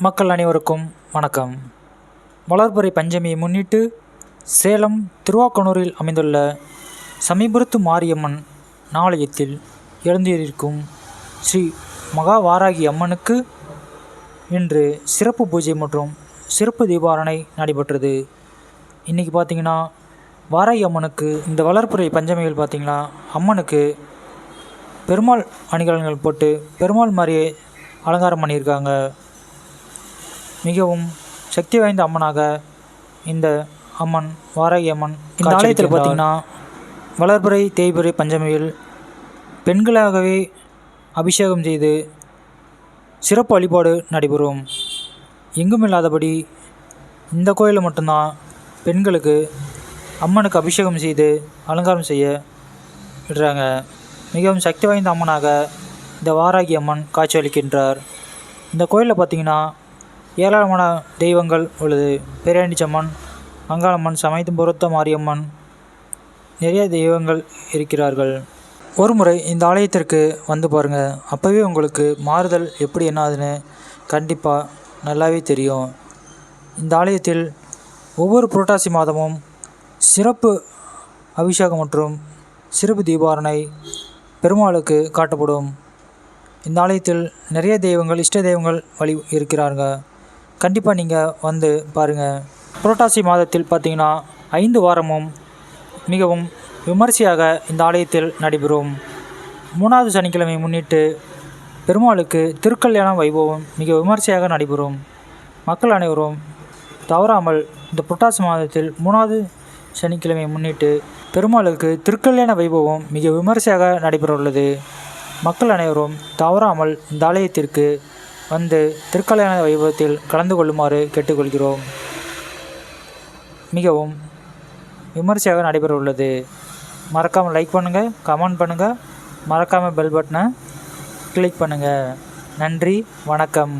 மக்கள் அனைவருக்கும் வணக்கம். வளர்பறை பஞ்சமியை முன்னிட்டு சேலம் திருவாக்கனூரில் அமைந்துள்ள சமீபுரத்து மாரியம்மன் நாளையத்தில் எழுந்திருக்கும் ஸ்ரீ மகாவாராகி அம்மனுக்கு இன்று சிறப்பு பூஜை மற்றும் சிறப்பு தீபாரணை நடைபெற்றது. இன்றைக்கி பார்த்தீங்கன்னா வாராகி அம்மனுக்கு இந்த வளர்ப்புறை பஞ்சமியில் பார்த்திங்கன்னா அம்மனுக்கு பெருமாள் அணிகலன்கள் போட்டு பெருமாள் மாதிரியே அலங்காரம் பண்ணியிருக்காங்க. மிகவும் சக்தி வாய்ந்த அம்மனாக இந்த அம்மன் வாராகி அம்மன் இந்த ஆலயத்தில் பார்த்தீங்கன்னா வளர்பிறை தேய்பிறை பஞ்சமியில் பெண்களாகவே அபிஷேகம் செய்து சிறப்பு வழிபாடு நடைபெறும். எங்கும் இல்லாதபடி இந்த கோயிலில் மட்டும்தான் பெண்களுக்கு அம்மனுக்கு அபிஷேகம் செய்து அலங்காரம் செய்ய விடுறாங்க. மிகவும் சக்தி வாய்ந்த அம்மனாக இந்த வாராகி அம்மன் காட்சியளிக்கின்றார் இந்த கோயிலில் பார்த்தீங்கன்னா ஏராளமான தெய்வங்கள் உள்ளது. பேரணிச்சம்மன் அங்காளம்மன் சமைத்து பொருத்த மாரியம்மன் நிறைய தெய்வங்கள் இருக்கிறார்கள். ஒரு முறை இந்த ஆலயத்திற்கு வந்து பாருங்கள் அப்போவே உங்களுக்கு மாறுதல் எப்படி என்னாதுன்னு கண்டிப்பாக நல்லாவே தெரியும். இந்த ஆலயத்தில் ஒவ்வொரு புரட்டாசி மாதமும் சிறப்பு அபிஷேகம் மற்றும் சிறப்பு தீபாரணை பெருமாளுக்கு காட்டப்படும். இந்த ஆலயத்தில் நிறைய தெய்வங்கள் இஷ்ட தெய்வங்கள் வழி இருக்கிறாங்க. கண்டிப்பாக நீங்கள் வந்து பாருங்கள் புரட்டாசி மாதத்தில் பார்த்தீங்கன்னா ஐந்து வாரமும் மிகவும் விமரிசையாக இந்த ஆலயத்தில் நடைபெறும். மூணாவது சனிக்கிழமை முன்னிட்டு பெருமாளுக்கு திருக்கல்யாண வைபவம் மிக விமர்சையாக நடைபெறும். மக்கள் அனைவரும் தவறாமல் இந்த புரட்டாசி மாதத்தில் மூணாவது சனிக்கிழமை முன்னிட்டு பெருமாளுக்கு திருக்கல்யாண வைபவம் மிக விமர்சையாக நடைபெறவுள்ளது. மக்கள் அனைவரும் தவறாமல் இந்த ஆலயத்திற்கு வந்து திருக்கல்யாண வைபவத்தில் கலந்து கொள்ளுமாறு கேட்டுக்கொள்கிறோம். மிகவும் விமர்சையாக நடைபெற உள்ளது மறக்காமல் லைக் பண்ணுங்கள் கமெண்ட் பண்ணுங்கள் மறக்காமல் பெல் பட்டனை கிளிக் பண்ணுங்கள் நன்றி வணக்கம்.